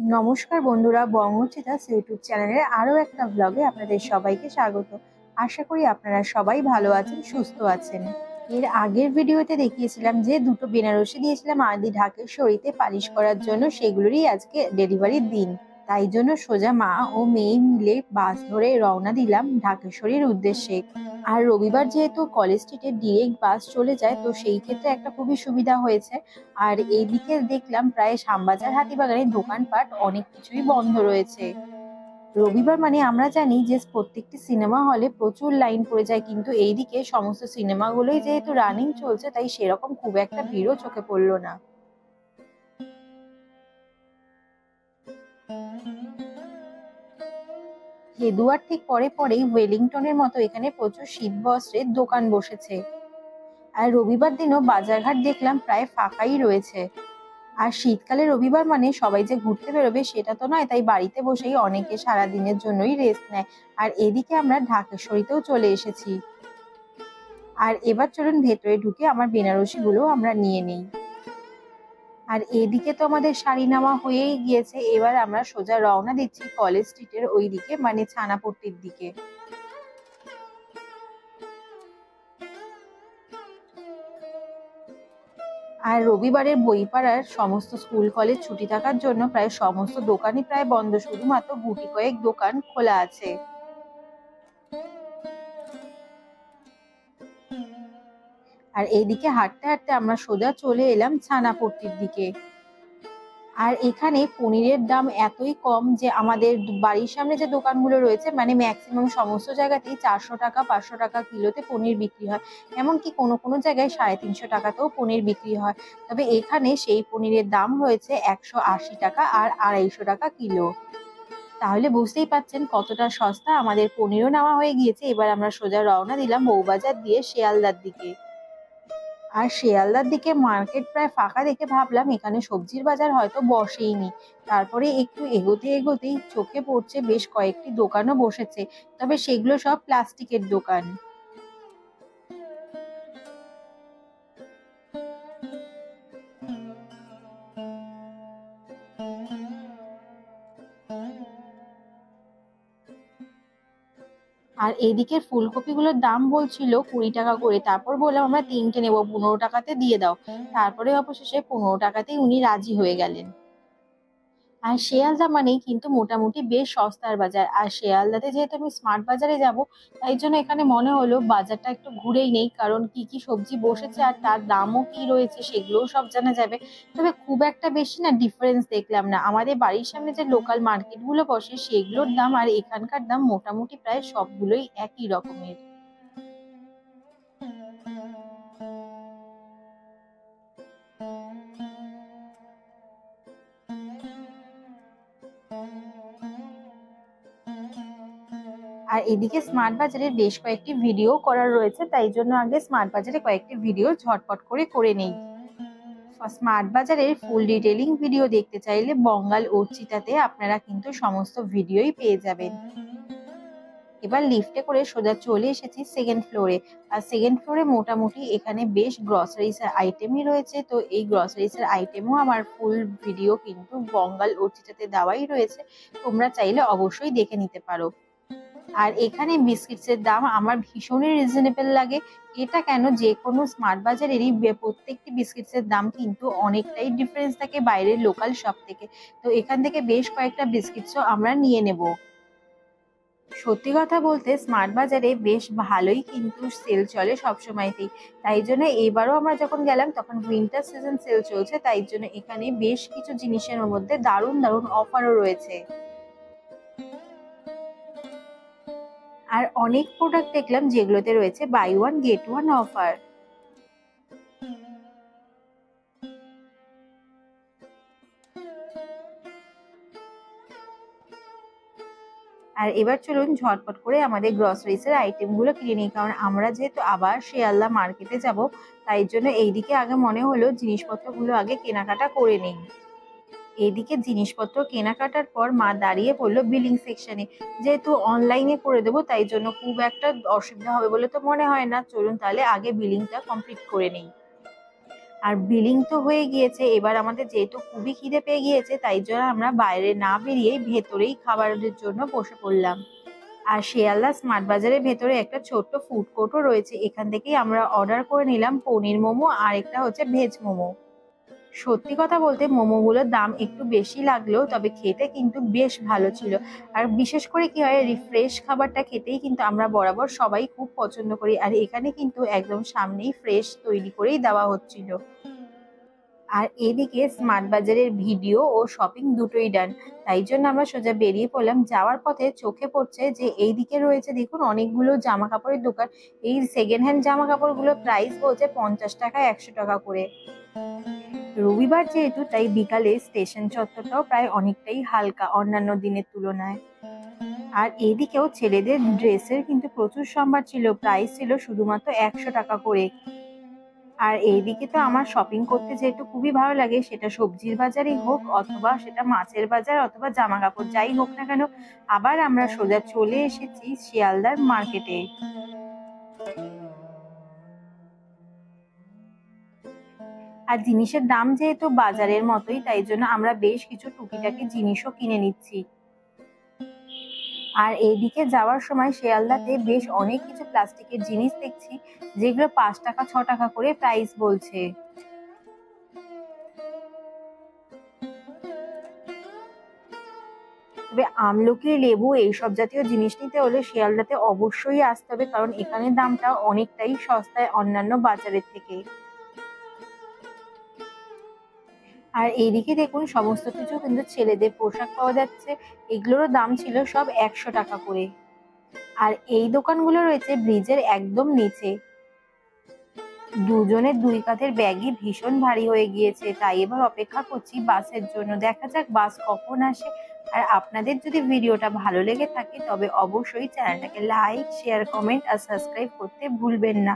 নমস্কার বন্ধুরা, বঙ্গচিতাস ইউটিউব চ্যানেলের আরও একটা ব্লগে আপনাদের সবাইকে স্বাগত। আশা করি আপনারা সবাই ভালো আছেন, সুস্থ আছেন। এর আগের ভিডিওতে দেখিয়েছিলাম যে দুটো বেনারসি দিয়েছিলাম আদি ঢাকেশ্বরীতে পালিশ করার জন্য, সেগুলোরই আজকে ডেলিভারির দিন। তাই জন্য সোজা মা ও মেয়ে মিলে বাস ধরে রওনা দিলাম ঢাকেশ্বরীর উদ্দেশ্যে। আর রবিবার যেহেতু কলেজ স্ট্রিটে ডিরেক্ট বাস চলে যায়, তো সেই ক্ষেত্রে একটা খুবই সুবিধা হয়েছে। আর এইদিকে দেখলাম প্রায় শ্যামবাজার, হাতিবাগানের দোকানপাট অনেক কিছুই বন্ধ রয়েছে। রবিবার মানে আমরা জানি যে প্রত্যেকটি সিনেমা হলে প্রচুর লাইন পড়ে যায়, কিন্তু এইদিকে সমস্ত সিনেমাগুলোই যেহেতু রানিং চলছে, তাই সেরকম খুব একটা ভিড়ও চোখে পড়ল না। হেদুয়ার ঠিক পরে পরেই ওয়েলিংটনের মতো এখানে প্রচুর শীত বস্ত্রের দোকান বসেছে। আর রবিবার দিনও বাজারঘাট দেখলাম প্রায় ফাঁকাই রয়েছে। আর শীতকালে রবিবার মানে সবাই যে ঘুরতে বেরোবে সেটা তো নয়, তাই বাড়িতে বসেই অনেকে সারা দিনের জন্যই রেস্ট নেয়। আর এদিকে আমরা ঢাকেশ্বরীতেও চলে এসেছি। আর এবার চলুন ভেতরে ঢুকে আমার বেনারসিগুলো আমরা নিয়ে নিই। আর এদিকে তো আমাদের শাড়ি নেওয়া হয়েই গিয়েছে। এবার আমরা সোজা রওনা দিচ্ছি কলেজ স্ট্রিটের ওই দিকে মানে ছানাপট্টির দিকে। আর রবিবারের বইপাড়ার সমস্ত স্কুল কলেজ ছুটি থাকার জন্য প্রায় সমস্ত দোকানই প্রায় বন্ধ। শুধুমাত্র গুটি কয়েক দোকান খোলা আছে। আর এইদিকে হাঁটতে হাঁটতে আমরা সোজা চলে এলাম ছানাপট্টির দিকে। আর এখানে পনিরের দাম এতই কম যে আমাদের বাড়ির সামনে যে দোকানগুলো রয়েছে মানে ম্যাক্সিমাম সমস্ত জায়গাতেই চারশো টাকা, পাঁচশো টাকা কিলোতে পনির বিক্রি হয়। এমনকি কোনো কোনো জায়গায় সাড়ে তিনশো টাকাতেও পনির বিক্রি হয়। তবে এখানে সেই পনিরের দাম রয়েছে একশো আশি টাকা আর আড়াইশো টাকা কিলো। তাহলে বুঝতেই পাচ্ছেন কতটা সস্তা আমাদের পনিরও নেওয়া হয়ে গিয়েছে। এবার আমরা সোজা রওনা দিলাম বউবাজার দিয়ে শিয়ালদার দিকে। আর শিয়ালদার দিকে মার্কেট প্রায় ফাঁকা দেখে ভাবলাম, এখানে সবজির বাজার হয়তো বসেইনি। তারপরে একটু এগোতে এগোতেই চোখে পড়ছে বেশ কয়েকটি দোকানও বসেছে, তবে সেগুলো সব প্লাস্টিকের দোকান। আর এদিকে ফুলকপিগুলোর দাম বলছিল কুড়ি টাকা করে। তারপর বললাম আমরা তিনটে নেব পনেরো টাকাতে দিয়ে দাও। তারপরে অবশেষে পনেরো টাকাতেই উনি রাজি হয়ে গেলেন। আর শেয়ালদা মানেই কিন্তু মোটামুটি বেশ সস্তার বাজার। আর শিয়ালদাতে যেহেতু আমি স্মার্ট বাজারে যাব, তাই জন্য এখানে মনে হলো বাজারটা একটু ঘুরেই নেই, কারণ কি কি সবজি বসেছে আর তার দামও কি রয়েছে সেগুলোও সব জানা যাবে। তবে খুব একটা বেশি না ডিফারেন্স দেখলাম না। আমাদের বাড়ির সামনে যে লোকাল মার্কেটগুলো বসে, সেগুলোর দাম আর এখানকার দাম মোটামুটি প্রায় সবগুলোই একই রকমের। আর এদিকে স্মার্ট বাজারের বেশ কয়েকটি ভিডিও করার রয়েছে, তাই জন্য আগে স্মার্ট বাজারে কয়েকটি ভিডিও ঝটপট করে করে নেই। স্মার্ট বাজারের ফুল ডিটেলিং ভিডিও দেখতে চাইলে বঙ্গাল অর্চিতাতে আপনারা কিন্তু সমস্ত ভিডিওই পেয়ে যাবেন। এবার লিফটে করে সোজা চলে এসেছি সেকেন্ড ফ্লোরে আর সেকেন্ড ফ্লোরে মোটামুটি এখানে বেশ গ্রসারিস আইটেমই রয়েছে, তো এই গ্রসারিস এর আইটেমও আমার ফুল ভিডিও কিন্তু বঙ্গাল অর্চিতাতে দেওয়াই রয়েছে। তোমরা চাইলে অবশ্যই দেখে নিতে পারো। আর এখানে বিস্কিটসের দাম আমার ভীষণই রিজনেবল লাগে। এটা কেন? যে কোনো স্মার্ট বাজারেরই প্রত্যেকটি বিস্কিটসের দাম কিন্তু অনেকটাই ডিফারেন্স থাকে বাইরের লোকাল শপ থেকে। তো এখান থেকে বেশ কয়েকটা বিস্কিটসও আমরা নিয়ে নেব। সত্যি কথা বলতে স্মার্ট বাজারে বেশ ভালোই কিন্তু সেল চলে সবসময়তেই। তাই জন্য এবারও আমরা যখন গেলাম, তখন উইন্টার সিজন সেল চলছে। তাই জন্য এখানে বেশ কিছু জিনিসের মধ্যে দারুণ দারুণ অফারও রয়েছে। আর অনেক প্রোডাক্ট দেখলাম যেগুলোতে রয়েছে buy one get one offer আর এবার চলুন ঝটপট করে আমাদের গ্রসারিসের আইটেমগুলো কিনে নিই, কারণ আমরা যেহেতু আবার শিয়ালদা মার্কেটে যাব, তাই জন্য এইদিকে আগে মনে হলো জিনিসপত্রগুলো আগে কেনাকাটা করে নিই। এদিকে জিনিসপত্র কেনাকাটার পর মা দাঁড়িয়ে পড়ল বিলিং সেকশনে যেহেতু অনলাইনে করে দেবো, তাই জন্য খুব একটা অসুবিধা হবে বলে তো মনে হয় না। চলুন তাহলে আগে বিলিংটা কমপ্লিট করে নিই। আর বিলিং তো হয়ে গিয়েছে, এবার আমাদের যেহেতু খুবই খিদে পেয়ে গিয়েছে, তাই জন্য আমরা বাইরে না বেরিয়ে ভেতরেই খাবারের জন্য বসে পড়লাম। আর শিয়ালদা স্মার্ট বাজারের ভেতরে একটা ছোট্ট ফুড কোর্টও রয়েছে। এখান থেকেই আমরা অর্ডার করে নিলাম পনির মোমো আর একটা হচ্ছে ভেজ মোমো। সত্যি কথা বলতে মোমোগুলোর দাম একটু বেশি লাগলেও, তবে খেতে কিন্তু বেশ ভালো ছিল। আর বিশেষ করে কি হয় রিফ্রেশ খাবারটা খেতেই কিন্তু আমরা বরাবর সবাই খুব পছন্দ করি। আর এখানে কিন্তু একদম সামনেই ফ্রেশ তৈরি করেই দেওয়া হচ্ছিল। আর এদিকে স্মার্ট বাজারের ভিডিও ও শপিং দুটোই ডান তাই জন্য আমরা সোজা বেরিয়ে পড়লাম। যাওয়ার পথে চোখে পড়ছে যে এই দিকে রয়েছে দেখুন অনেকগুলো জামা কাপড়ের দোকান। এই সেকেন্ড হ্যান্ড জামা কাপড়গুলো প্রাইস বলছে পঞ্চাশ টাকা একশো টাকা করে। রবিবার যেহেতু, তাই বিকালে স্টেশন চত্বরটাও প্রায় অনেকটাই হালকা অন্যান্য দিনের তুলনায়। আর এদিকেও ছেলেদের ড্রেসের কিন্তু প্রচুর সম্ভার ছিল প্রাইস ছিল শুধুমাত্র একশো টাকা করে। আর এইদিকে তো আমার শপিং করতে যেহেতু খুবই ভালো লাগে, সেটা সবজির বাজারই হোক অথবা সেটা মাছের বাজার অথবা জামা কাপড় যাই হোক না কেন, আবার আমরা সোজা চলে এসেছি শিয়ালদার মার্কেটে আর জিনিসের দাম যেহেতু বাজারের মতোই, তাই জন্য আমরা বেশ কিছু টুকিটাকি জিনিসও কিনে নিচ্ছি। আর এইদিকে যাওয়ার সময় শিয়ালদাতে বেশ অনেক কিছু প্লাস্টিকের জিনিস দেখছি, যেগুলো পাঁচ টাকা, ছ টাকা করে প্রাইস বলছে। তবে আমলকি লেবু এইসব জাতীয় জিনিস নিতে হলে শিয়ালদাতে অবশ্যই আসতে হবে, কারণ এখানে দামটা অনেকটাই সস্তায় অন্যান্য বাজারের থেকে। আর এইদিকে দেখুন, সমস্ত কিছু কিন্তু ছেলেদের পোশাক পাওয়া যাচ্ছে। এগুলোরও দাম ছিল সব একশো টাকা করে। আর এই দোকানগুলো রয়েছে ব্রিজের একদম নিচে। দুজনের দুই কাঁধের ব্যাগই ভীষণ ভারী হয়ে গিয়েছে। তাই এবার অপেক্ষা করছি বাসের জন্য। দেখা যাক বাস কখন আসে। আর আপনাদের যদি ভিডিওটা ভালো লেগে থাকে, তবে অবশ্যই চ্যানেলটাকে লাইক, শেয়ার, কমেন্ট আর সাবস্ক্রাইব করতে ভুলবেন না।